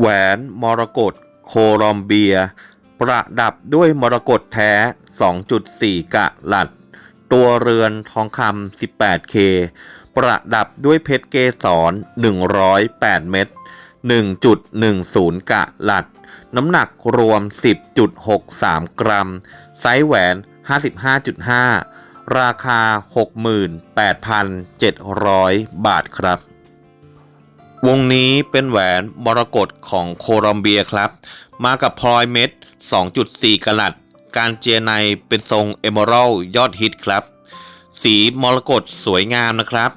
แหวนมรกตโคลอมเบีย ประดับด้วยมรกตแท้ 2.4 กะลัด ตัวเรือนทองคำ 18K ประดับด้วยเพชรเกสร 108 เม็ด 1.10 กะลัด น้ำหนักรวม 10.63 กรัม ไซส์แหวน 55.5 ราคา 68,700 บาทครับ วงนี้เป็นแหวนมรกตของโคลอมเบียครับ มากับพลอยเม็ด 2.4กะลัด การเจียในเป็นทรงเอเมอรัลยอดฮิตครับ สีมรกตสวยงามนะครับ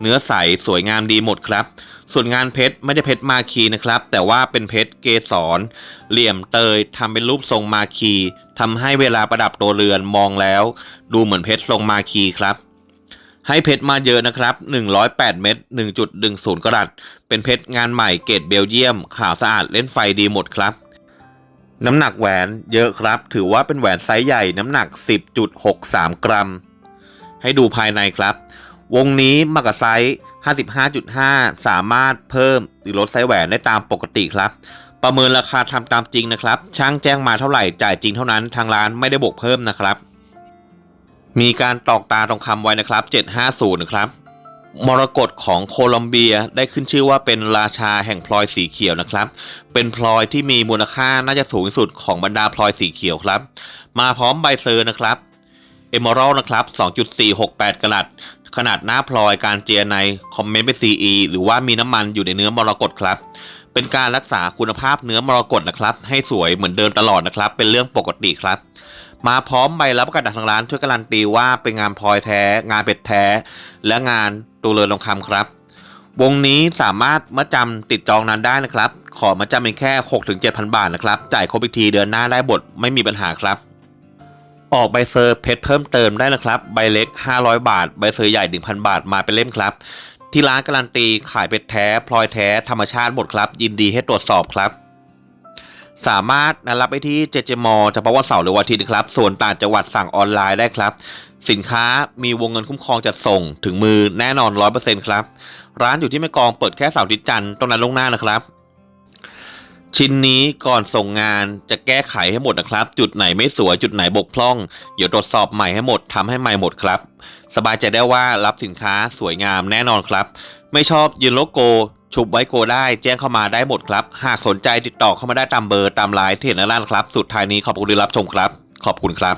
เนื้อใสสวยงามดีหมดครับ ส่วนงานเพชรไม่ได้เพชรมาคีนะครับ แต่ว่าเป็นเพชรเกสร เหลี่ยมเตยทำเป็นรูปทรงมาคีทำให้เวลาประดับตัวเรือนมองแล้ว ดูเหมือนเพชรทรงมาคีครับ ให้เพชรมาเยอะนะครับ 108 เม็ด1.10 กรัต เป็นเพชรงานใหม่เกรดเบลเยียม ขาวสะอาดเล่นไฟดีหมดครับ น้ำหนักแหวนเยอะครับ ถือว่าเป็นแหวนไซส์ใหญ่น้ำหนัก 10.63 กรัม ให้ดูภายในครับ วงนี้มากับไซส์55.5 สามารถเพิ่มหรือลดไซส์แหวนได้ตามปกติครับประเมินราคาทำตามจริงนะครับ ช่างแจ้งมาเท่าไหร่จ่ายจริงเท่านั้นทางร้านไม่ได้บวกเพิ่มนะครับ มีการตอกตาทองคำไว้นะครับ 750นะครับมรกตของโคลอมเบียได้ขึ้นชื่อว่าเป็นราชาแห่งพลอยสีเขียวนะครับ เป็นพลอยที่มีมูลค่าน่าจะสูงสุดของบรรดาพลอยสีเขียวครับ มาพร้อมใบเซอร์นะครับเอม r รัลนะครับ 2.468 กรัตขนาดหน้าพลอยการเจียในคอมเมนต์เป็น CE หรือว่ามีน้ำมันอยู่ในเนื้อมรกตครับ เป็นการรักษาคุณภาพเนื้อมรกตนะครับ ให้สวยเหมือนเดิมตลอดนะครับ เป็นเรื่องปกติครับ มาพร้อมใบรับประกันจากทางร้านช่วยการันตีว่าเป็นงานพลอยแท้ งานเป็ดแท้ และงานตูเรือนทองคำครับ วงนี้สามารถมาจำติดจองนั้นได้นะครับ ขอมาจำเป็นแค่ 6-7,000 บาทนะครับ จ่ายครบอีกทีเดือนหน้าได้บทไม่มีปัญหาครับ ออกใบเซอร์เพชรเพิ่มเติมได้นะครับ ใบเล็ก 500 บาท ใบเซอร์ใหญ่ 1,000 บาทมาเป็นเล่มครับ ที่ร้านการันตีขายเป็ดแท้พลอยแท้ธรรมชาติหมดครับ ยินดีให้ตรวจสอบครับ สามารถนัดรับไปที่เจเจมอเฉพาะวันเสาร์หรือวันอาทิตย์ครับ ส่วนต่างจังหวัดสั่งออนไลน์ได้ครับ สินค้ามีวงเงินคุ้มครองจัดส่งถึงมือแน่นอน 100%ครับ ร้านอยู่ที่แม่กองเปิดแค่เสาร์อาทิตย์จันทร์ต้องนัดล่วงหน้านะครับชิ้นนี้ก่อนส่งงานจะแก้ไขให้หมดนะครับ จุดไหนไม่สวยจุดไหนบกพร่อง เดี๋ยวตรวจสอบใหม่ให้หมดทำให้ใหม่หมดครับ สบายใจได้ว่ารับสินค้าสวยงามแน่นอนครับ ไม่ชอบยืนโลโก้ ชุบไว้โกได้แจ้งเข้ามาได้หมดครับ หากสนใจติดต่อเข้ามาได้ตามเบอร์ตามไลน์ที่เห็นด้านล่างครับ สุดท้ายนี้ขอบคุณที่รับชมครับ ขอบคุณครับ